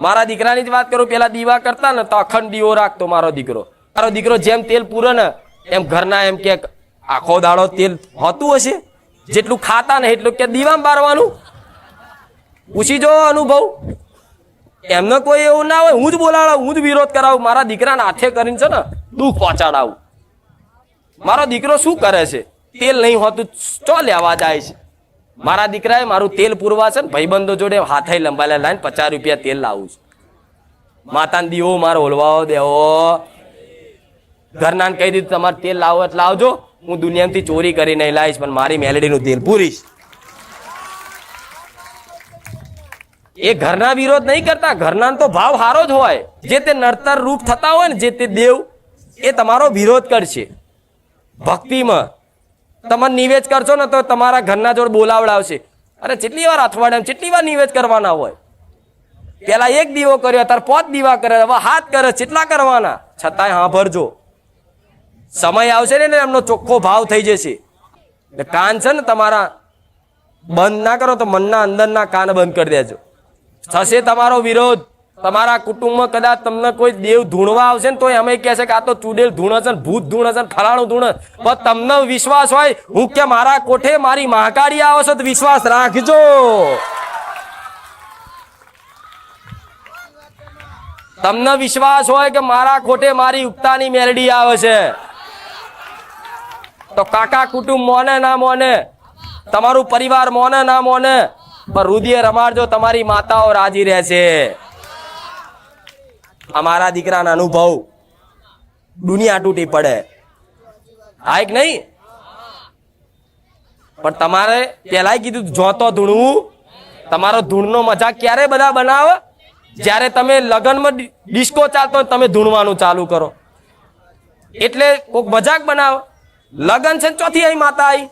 મારા દીકરાની જ વાત કરું, પેલા દીવા કરતા ને તો અખંડ દીવો રાખતો મારો દીકરો. મારો દીકરો જેમ તેલ પૂરે ને એમ ઘરના એમ કે આખો દાડો તેલ હોતું હશે? જેટલું ખાતા ને એટલું કે દીવામાં બારવાનું? પૂછી જો અનુભવ. એમને કોઈ એવું ના હોય, હું જ બોલાડો હું જ વિરોધ કરાવું, મારા દીકરાને હાથે કરીને છે ને દુઃખ પહોંચાડાવું. મારો દીકરો શું કરે છે? તેલ નહીં હોતું ચો લેવા જાય છે. મારા દીકરાએ મારું તેલ પૂરવા છે ને, ભાઈબંધો જોડે હાથે લંબાયેલા લાઈને પચાસ રૂપિયા તેલ લાવું છું. માતાને દીવો મારો ઓલવાઓ દેવો ઘરનાને કહી દીધું, તમારે તેલ લાવો એટલે આવજો. હું દુનિયામાંથી ચોરી કરી નહીં લાવીશ, પણ મારી મેલેડીનું તેલ પૂરીશ. એ ઘરના વિરોધ નહીં કરતા. ઘરના તો ભાવ સારો જ હોય. જે તે નડતર રૂપ થતા હોય ને, જે તે દેવ, એ તમારો વિરોધ કરશે. ભક્તિમાં તમે નિવેદ કરશો ને તો તમારા ઘરના જોડે બોલાવડાવશે. અરે કેટલી વાર અઠવાડિયામાં કેટલી વાર નિવેદ કરવાના હોય. પેલા એક દીવો કર્યો તાર પોત દીવા કરે, હવે હાથ કરે કેટલા કરવાના. છતાંય હા ભરજો. સમય આવશે ને એમનો ચોખ્ખો ભાવ થઈ જશે. એટલે કાન છે ને તમારા, બંધ ના કરો તો મનના અંદરના કાન બંધ કરી દેજો. થશે તમારો વિરોધ. તમારા કુટુંબમાં કદાચ તમને કોઈ દેવ ધૂણવા આવશે ને તો અમે કહેશે કે આ તો ચુડેલ ધૂણ છે ને, ભૂત ધૂણ છે ને, ફલાણું ધૂણ પણ તમને વિશ્વાસ હોય, હું કે મારા કોઠે મારી મહાકાળી આવે છે તો વિશ્વાસ રાખજો. તમને વિશ્વાસ હોય કે મારા કોઠે મારી ઉગતાની મેરડી આવે છે. તો કાકા કુટુંબ મોને ના મોને, તમારું પરિવાર મોને ના મોને, પણ રુધિર રમાડજો, તમારી માતાઓ રાજી રહેશે. અમારા દીકરાના અનુભવ દુનિયા તૂટી પડે. આ એક નહીં? પણ તમારે પેલા કીધું જોતો ધૂણવું તમારો ધૂણનો મજાક ક્યારે બધા બનાવે? જ્યારે તમે લગ્નમાં ડિસ્કો ચાલતો હોય તમે ધૂણવાનું ચાલુ કરો. એટલે કોઈક મજાક બનાવો. લગન છે ચોથી અહીં માતા આવી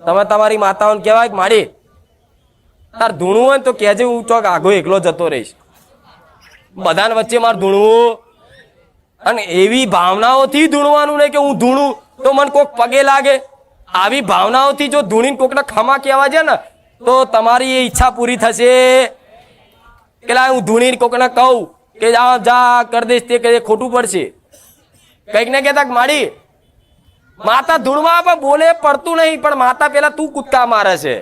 તમે તમારી માતાઓને કહેવાય માડી, તાર ધૂણવું હોય ને તો કહેજે હું ચોક આગો એકલો જતો રહીશ. બધાને વચ્ચે મારે ધૂણવું. અને એવી ભાવનાઓથી ધૂણવાનું નહીં કે હું ધૂણું, તો મને કોક પગે લાગે. આવી ભાવનાઓથી જો ધૂણીને કોકને ખમા કહેવા છે ને, તો તમારી એ ઈચ્છા પૂરી થશે. કે હું ધૂણીને કોકને કહું કે જા જા, કર દઈશ તે કહે ખોટું પડશે. કંઈક ને કહેતા માડી, માતા ધૂણવા પણ બોલે પડતું નહીં, પણ માતા પેલા તું કૂદકા મારે છે.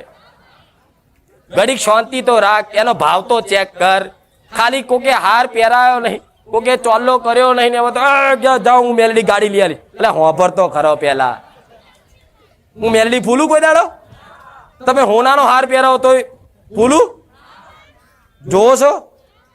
ઘડીક શાંતિ તો રાખ, એનો ભાવ તો ચેક કર. ખાલી કોકે હાર પહેરાયો નહીં, કોકે ચોલ્લો કર્યો નહીં ને તો જાઉં હું મેલડી ગાડી લઈ આવી એટલે હોભર તો ખરો પેલા. હું મેલડી ફૂલું કોઈ દાડો? તમે હોનાનો હાર પહેરાવો તો ફૂલું? જોવો છો?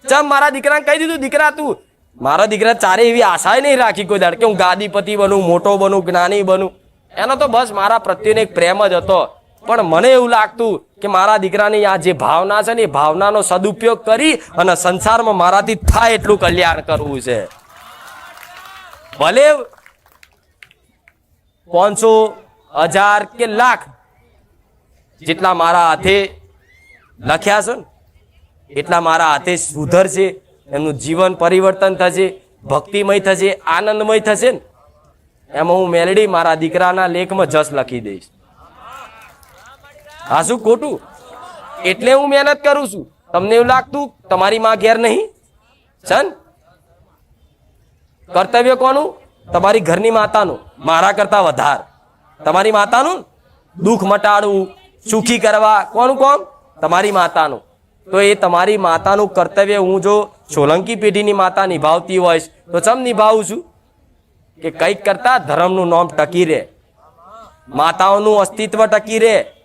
ચમ મારા દીકરાને કહી દીધું, દીકરા તું, મારા દીકરા ચારે એવી આશાય નહીં રાખી કોઈ દાડ કે હું ગાદીપતિ બનું, મોટો બનું, જ્ઞાની બનું. એનો તો બસ મારા પ્રત્યેનો એક પ્રેમ જ હતો. પણ મને એવું લાગતું કે મારા દીકરાની આ જે ભાવના છે ને, એ ભાવનાનો સદુપયોગ કરી અને સંસારમાં મારાથી થાય એટલું કલ્યાણ કરવું છે. ભલે પાંચસો હજાર કે લાખ જેટલા મારા હાથે લખ્યા છે ને, એટલા મારા હાથે સુધરશે, એમનું જીવન પરિવર્તન થશે, ભક્તિમય થશે, આનંદમય થશે ને, એમાં હું મેલડી મારા દીકરાના લેખમાં જસ લખી દઈશ. હા શું ખોટું? એટલે હું મહેનત કરું છું. તમને એવું લાગતું તમારી માં ઘેર નહીં? સન? કર્તવ્ય કોનું? તમારી ઘરની માતાનું. મારા કરતા વધાર. તમારી માતાનું દુઃખ મટાડવું, સુખી કરવા. કોનું કોમ? તમારી માતાનું. તો એ તમારી માતાનું કર્તવ્ય હું જો સોલંકી પેઢીની માતા નિભાવતી હોઈશ, તો ચમ નિભાવું છું? કે કંઈક કરતા ધર્મનું નામ ટકી રહે. માતાઓનું અસ્તિત્વ ટકી રહે.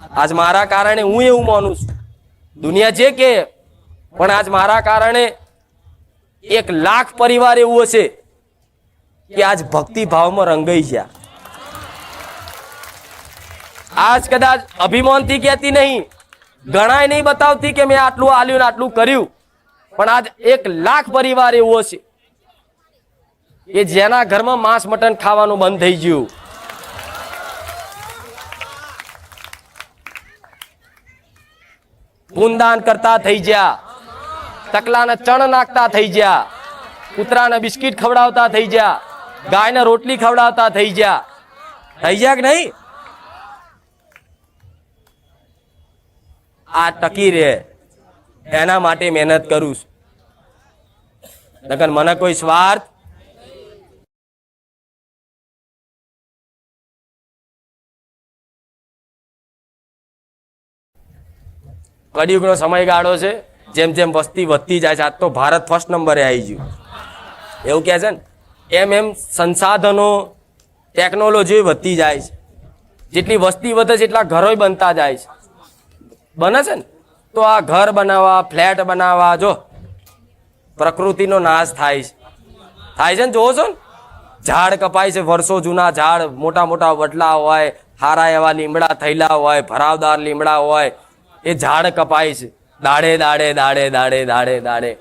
આજ મારા કારણે હું એવું માનું છું. દુનિયા જે કે, પણ આજ મારા કારણે એક લાખ પરિવાર એવું હશે કે આજ ભક્તિ રંગાઈ ગયા. આજ કદાચ અભિમાનથી કહેતી નહીં, ગણાય નહીં બતાવતી કે મેં આટલું આલ્યું આટલું કર્યું, પણ આજ એક લાખ પરિવાર એવો હશે કે જેના ઘરમાં માંસ મટન ખાવાનું બંધ થઈ ગયું. પૂનદાન કરતા થઈ ગયા. તકલાને ચણ નાખતા થઈ ગયા. કૂતરાને બિસ્કિટ ખવડાવતા થઈ ગયા. ગાયને રોટલી ખવડાવતા થઈ ગયા. થઈ ગયા કે નહીં? આ ટકી રહે. એના માટે મહેનત કરું છું. લગન મને કોઈ સ્વાર્થ કળિયુગનો સમયગાળો છે. જેમ જેમ વસ્તી વધતી જાય છે, આજ તો ભારત ફર્સ્ટ નંબરે આવી ગયું. એવું કહે છે ને? એમ એમ સંસાધનો ટેકનોલોજી વધતી જાય છે. જેટલી વસ્તી વધે છે, એટલા ઘરોય બનતા જાય છે. બને છે ને? તો આ ઘર બનાવવા, ફ્લેટ બનાવવા, જો પ્રકૃતિનો નાશ થાય છે. થાય છે ને? જોવો છો ને? ઝાડ કપાય છે, વર્ષો જૂના ઝાડ, મોટા મોટા વડલા હોય, હારા એવા લીમડા થયેલા હોય, ભરાવદાર લીમડા હોય એ ઝાડ કપાય છે. દાડે દાડે દાડે દાડે દાડે દાડે.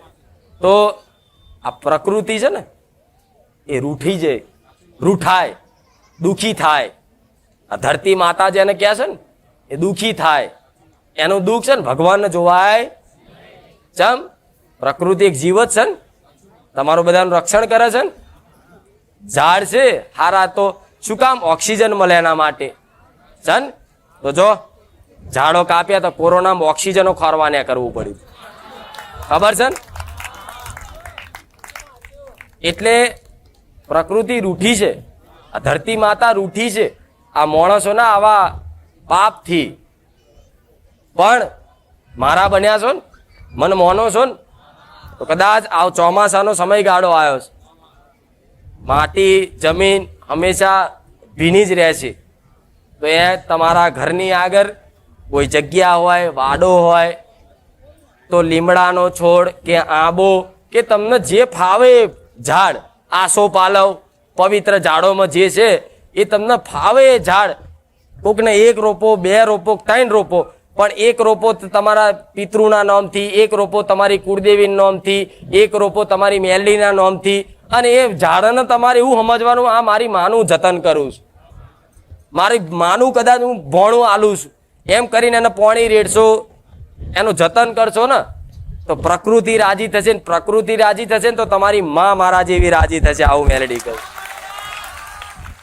તો આ પ્રકૃતિ છે ને, એ રૂઠી જાય, રૂઠાય, દુખી થાય. આ ધરતી માતા જેને કહે છે ને, એ દુખી થાય. એનું દુઃખ છે ને, ભગવાનને જોવાય ચમ, પ્રકૃતિ એક જીવ જ છે ને, તમારું બધાનું રક્ષણ કરે છે ને. ઝાડ છે, હારા, તો શું કામ ઓક્સિજન મળે એના માટે? છે ને તો જો ઝાડો કાપ્યા તો કોરોનામાં ઓક્સિજનો ખોરવાને કરવું પડ્યું. ખબર છે ને? એટલે પ્રકૃતિ રૂઠી છે. આ ધરતી માતા રૂઠી છે. આ માણસોના આવા પાપથી. પણ મારા બન્યા છો ને? મને મોનો છો ને? તો કદાચ આ ચોમાસાનો સમયગાળો આવ્યો છે. માટી, જમીન હંમેશા ભીની જ રહે છે. તો એ તમારા ઘરની આગળ કોઈ જગ્યા હોય, વાડો હોય, તો લીમડાનો છોડ કે આંબો કે તમને જે ફાવે ઝાડ, આસો પાલવ, પવિત્ર ઝાડોમાં જે છે, એ તમને ફાવે ઝાડ, કોકને એક રોપો, બે રોપો, ત્રણ રોપો, પણ એક રોપો તમારા પિતૃના નામથી, એક રોપો તમારી કુળદેવીના નામથી, એક રોપો તમારી મેલડીના નામથી, અને એ ઝાડને તમારે એવું સમજવાનું, આ મારી માનું જતન કરું છું. મારી માનું કદાચ હું ભોણું આલું છું. એમ કરીને એને પોણી રેડશો, એનું જતન કરશો ને, તો પ્રકૃતિ રાજી થશે ને પ્રકૃતિ રાજી થશે ને તો તમારી માં મારા જેવી રાજી થશે, આવું મેલેડી કહું.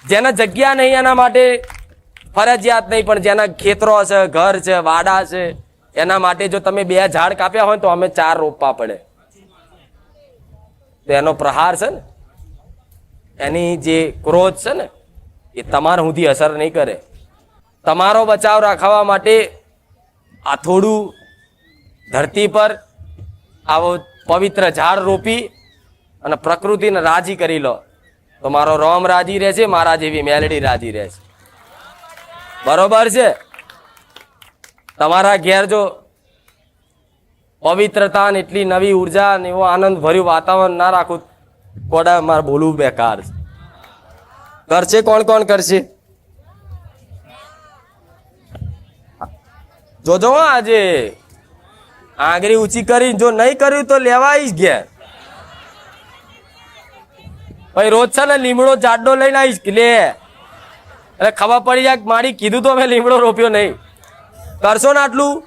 જેને જગ્યા નહીં એના માટે ફરજિયાત નહીં, પણ જેના ખેતરો છે, ઘર છે, વાડા છે, એના માટે જો તમે બે ઝાડ કાપ્યા હોય તો અમે ચાર રોપવા પડે. તો એનો પ્રહાર છે ને, એની જે ક્રોધ છે ને, એ તમારા સુધી અસર નહીં કરે. તમારો બચાવ રાખવા માટે આ થોડું ધરતી પર આવો પવિત્ર ઝાડ રોપી અને પ્રકૃતિને રાજી કરી લો. તો મારો રોમ રાજી રહેશે મારા જેવી મેલડી રાજી રહેશે બરોબર છે? તમારા ઘેર જો પવિત્રતા ને એટલી નવી ઊર્જા ને એવો આનંદ ભર્યું વાતાવરણ ના રાખું કોડા મારે બોલવું બેકાર કરશે કોણ કોણ કરશે? જોજો આજે. આંગળી ઊંચી કરી જો નહીં કર્યું તો જ ઘેર. ભાઈ, રોજ છે ને લીમડો જાડો લઈને આવીશ લે? એટલે ખબર પડી જાય મારી કીધું તો મેં લીમડો રોપ્યો નહીં. કરશો ને આટલું?